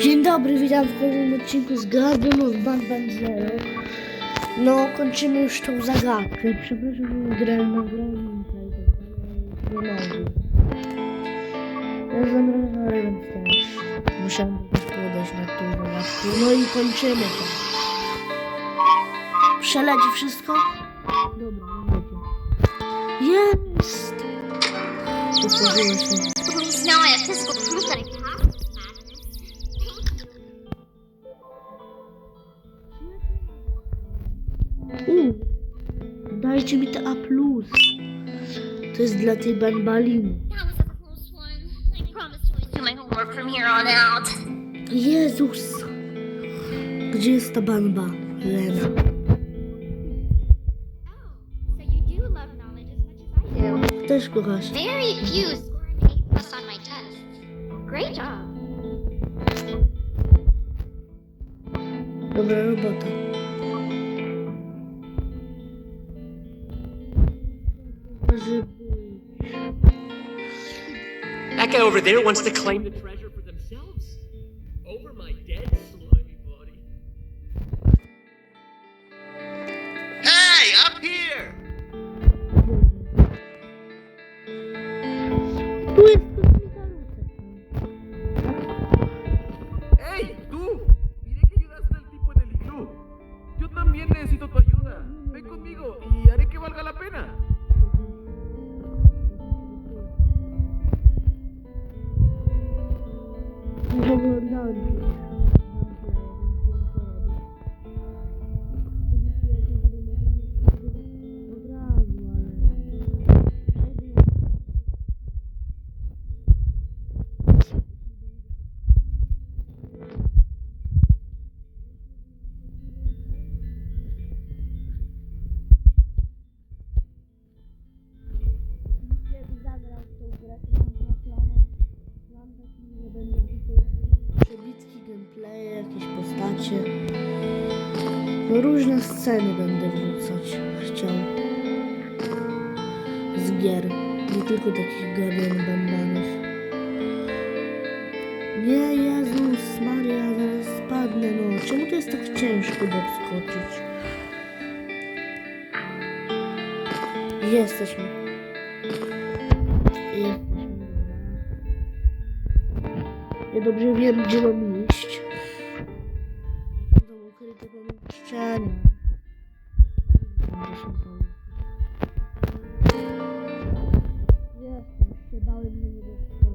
Dzień dobry, witam w kolejnym odcinku z Guardian of Band Band Zero. No, kończymy już tą zagadkę. Przepraszam, że grę na grę nie mogę. Ja zamrożony, więc też musiałem po prostu podejść na tą zagadkę. No i kończymy to. Przeleci wszystko? Dobra, będzie. Jest! Otworzyło się. Police now I have physical dajcie mi te A+. To jest dla tej banbaliny. Out. Jezus! Gdzie jest ta banba, Lena? Oh. Też kochasz. Very few score an A plus on my test. Great job. Dobra robota. Guy over there wants to claim the postacie. No różne sceny będę wrzucać. Chciał. Z gier. Nie tylko takich Guardian Bandanów. Nie, Jezus Maria, zaraz spadnę, no. Czemu to jest tak ciężko doskoczyć? Jesteśmy. Jesteśmy. Ja dobrze wiem, gdzie mam się. Jestem, się bałem, że nie doskoczę.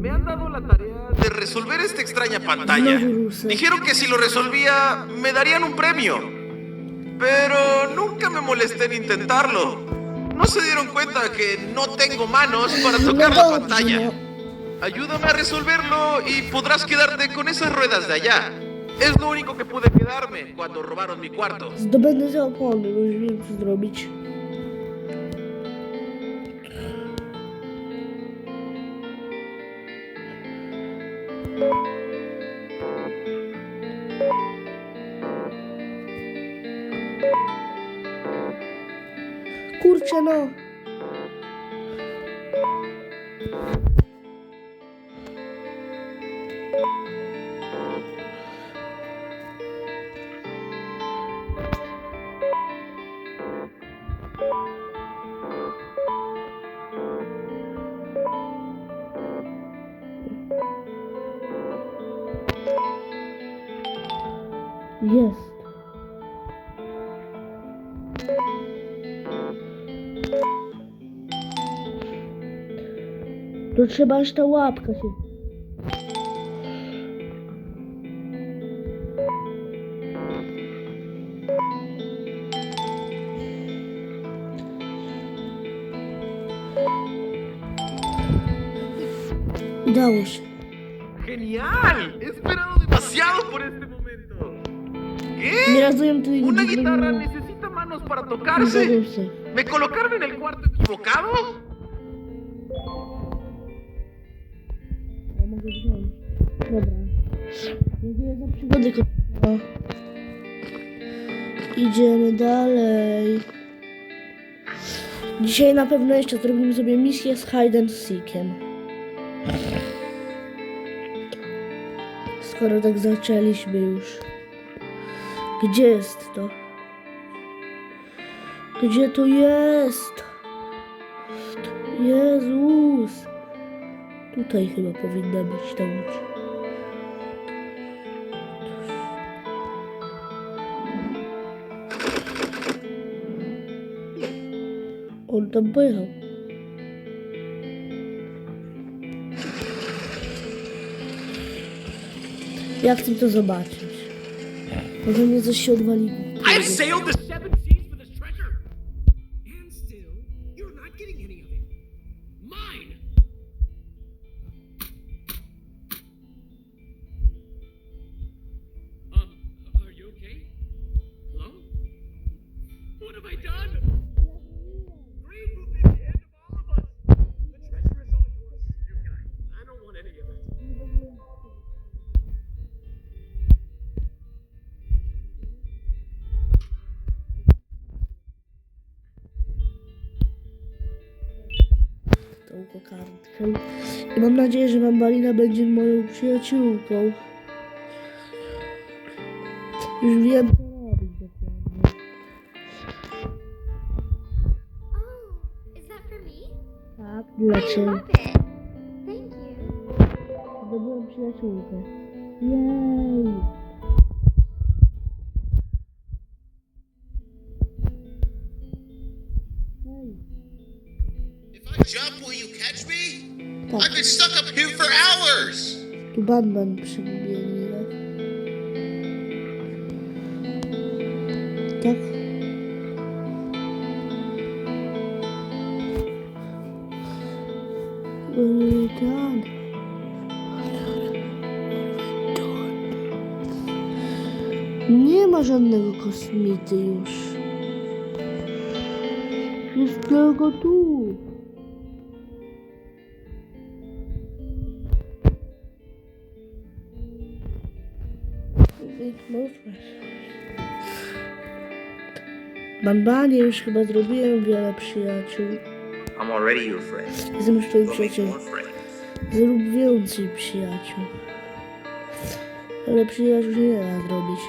Me han dado la tarea De resolver esta extraña pantalla. Dijeron que si lo resolvía, me darían un premio. Pero nunca me molesté en intentarlo. No se dieron cuenta que no tengo manos para tocar la pantalla. Ayúdame a resolverlo y podrás quedarte con esas ruedas de allá. Es lo único que pude quedarme cuando robaron mi cuarto. Kurczę no. Jest. To То чи бачите лапкахи? ¡Genial! He esperado demasiado por este momento. Mira, soy un ¿Qué? ¿Una guitarra necesita manos para tocarse? ¿Me colocaron en el cuarto equivocado? Przygody. kochana. Idziemy dalej. Dzisiaj na pewno jeszcze zrobimy sobie misję z hide and seekiem. Skoro tak zaczęliśmy już. Gdzie jest to? Gdzie to jest? Jezus! Tutaj chyba powinna być ta łódź. I've sailed the seven seas for this treasure! And still, you're not getting any of it. Mine! Uh, Hello? What have I done? Kokardkę. I mam nadzieję, że Mambalina będzie moją przyjaciółką. Już wiem, co robić dokładnie. Oh? Tak. Thank you. Zdobyłem przyjaciółkę. Jej! Me? I've been stuck up here for hours. tu Batman tak? Yy, tak. Nie ma żadnego kosmity już. Jest tylko tu. Bambanie, już chyba zrobiłem wiele przyjaciół. I'm already your friend. Jestem już twoim przyjacielem. Zrób więcej przyjaciół. Ale przyjaciół nie da zrobić.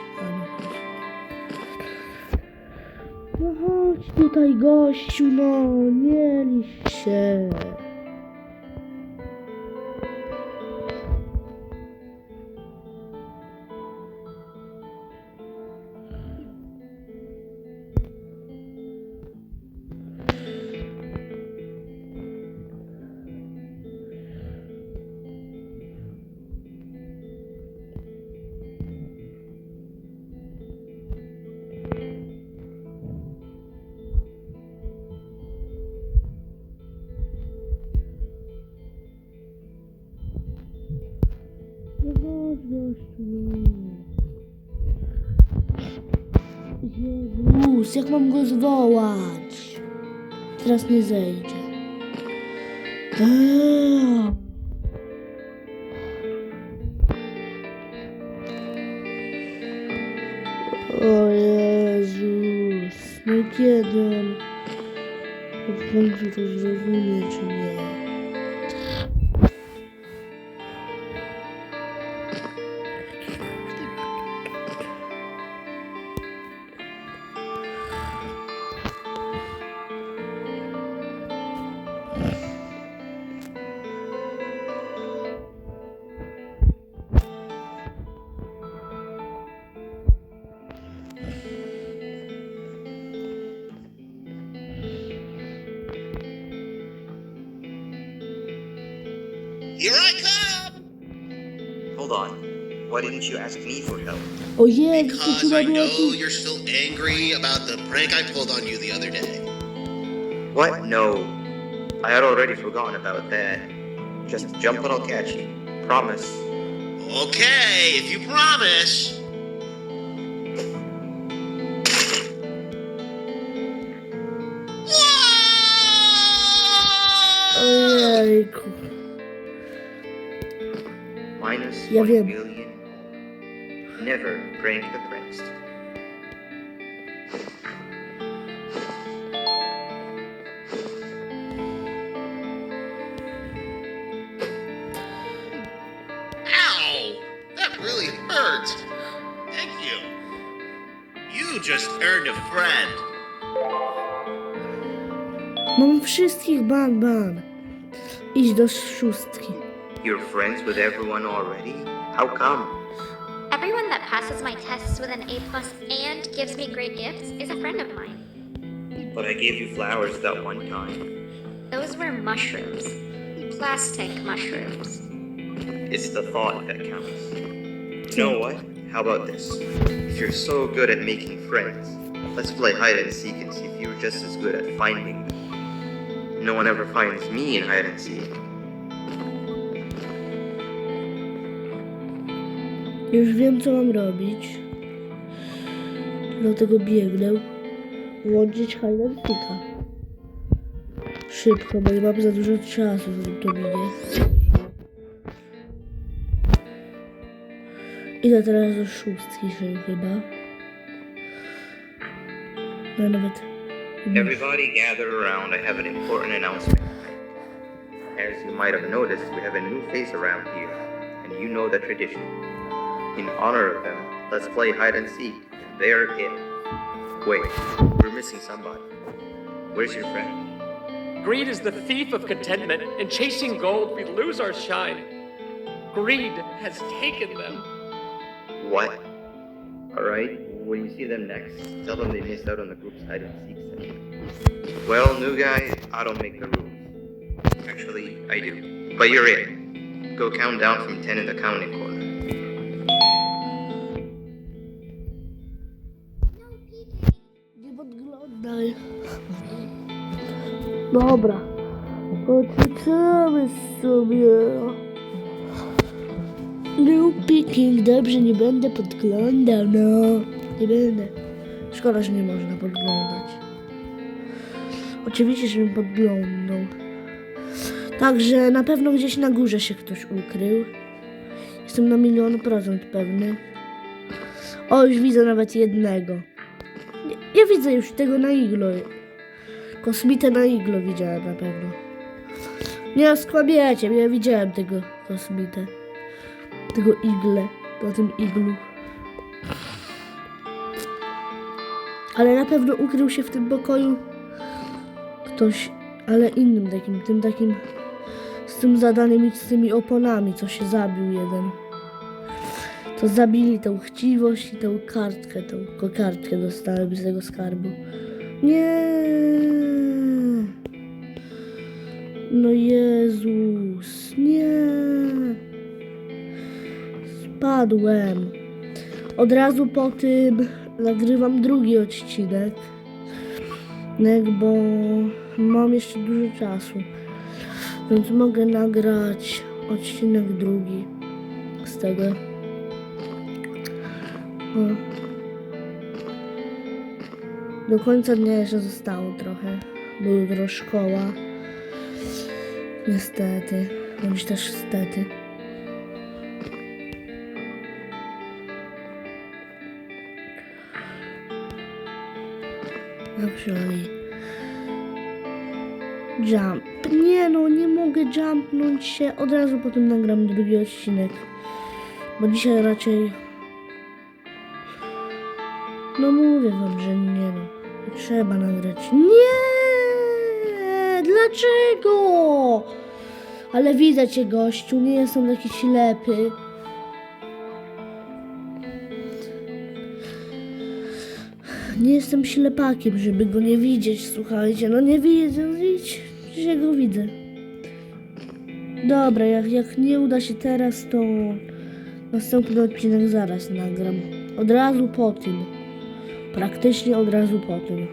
No chodź tutaj gościu, no nie Jezus, jak mam go zwołać? Teraz nie zejdzie. Eee. O Jezus, no kiedy on w końcu to zrozumie, czy nie? On. Why didn't you ask me for help? O Jezu, Because chyba I była know tu. you're still angry about the prank I pulled on you the other day. What? No. I had already forgotten about that. Just jump and I'll catch you. Promise. Okay, if you promise. A friend. Mam wszystkich ban, ban. Idź do szóstki. You're friends with everyone already? How come? Everyone that passes my tests with an A plus and gives me great gifts is a friend of mine. But I gave you flowers that one time. Those were mushrooms. Plastic mushrooms. It's the thought that counts. You know what? How about this? If you're so good at making friends, let's play hide and seek and see if you're just as good at finding them. No one ever finds me in hide and seek. Już wiem, co mam robić. Dlatego biegnę. Łączyć hide and seeka. Szybko, bo nie mam za dużo czasu, zanim to minie. Idę teraz do szóstki się chyba. No nawet... Everybody gather around, I have an important announcement. As you might have noticed, we have a new face around here, and you know the tradition. In honor of them, let's play hide and seek. They're it. Wait, we're missing somebody. Where's your friend? Greed is the thief of contentment. In chasing gold, we lose our shine. Greed has taken them. What? Alright, when you see them next, tell them they missed out on the group's hide and seek session. Well, new guy, I don't make the rules. Actually, I do. But you're it. Go count down from 10 in the counting corner. Podglądaj. Dobra. Poczekamy sobie. No picking, dobrze, nie będę podglądał, no. Nie będę. Szkoda, że nie można podglądać. Oczywiście, żebym podglądał. Także na pewno gdzieś na górze się ktoś ukrył. Jestem na milion procent pewny. O, już widzę nawet jednego. Ja, widzę już tego na iglo. Kosmitę na iglo widziałem na pewno. Nie skłamiecie, ja widziałem tego kosmitę. Tego igle, na tym iglu. Ale na pewno ukrył się w tym pokoju ktoś, ale innym takim, tym takim z tym zadaniem i z tymi oponami, co się zabił jeden. To zabili tą chciwość i tą kartkę, tą kokardkę dostałem z tego skarbu. Nie. No Jezus, nie. Spadłem. Od razu po tym nagrywam drugi odcinek. Bo mam jeszcze dużo czasu. Więc mogę nagrać odcinek drugi z tego. O. Do końca dnia jeszcze zostało trochę, bo jutro szkoła. Niestety, bądź też stety. Actually. Jump. Nie no, nie mogę jumpnąć się. Od razu potem nagram drugi odcinek. Bo dzisiaj raczej no mówię wam, że nie no. Trzeba nagrać. Nie! Dlaczego? Ale widzę cię gościu, nie jestem taki ślepy. Nie jestem ślepakiem, żeby go nie widzieć, słuchajcie. No nie widzę, no że go widzę. Dobra, jak, jak nie uda się teraz, to następny odcinek zaraz nagram. Od razu po tym. Praktycznie od razu po tym.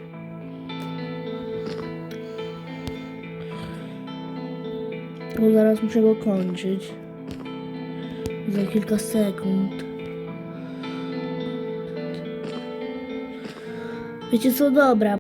Bo zaraz muszę go kończyć. Za kilka sekund. Wiecie co, dobra.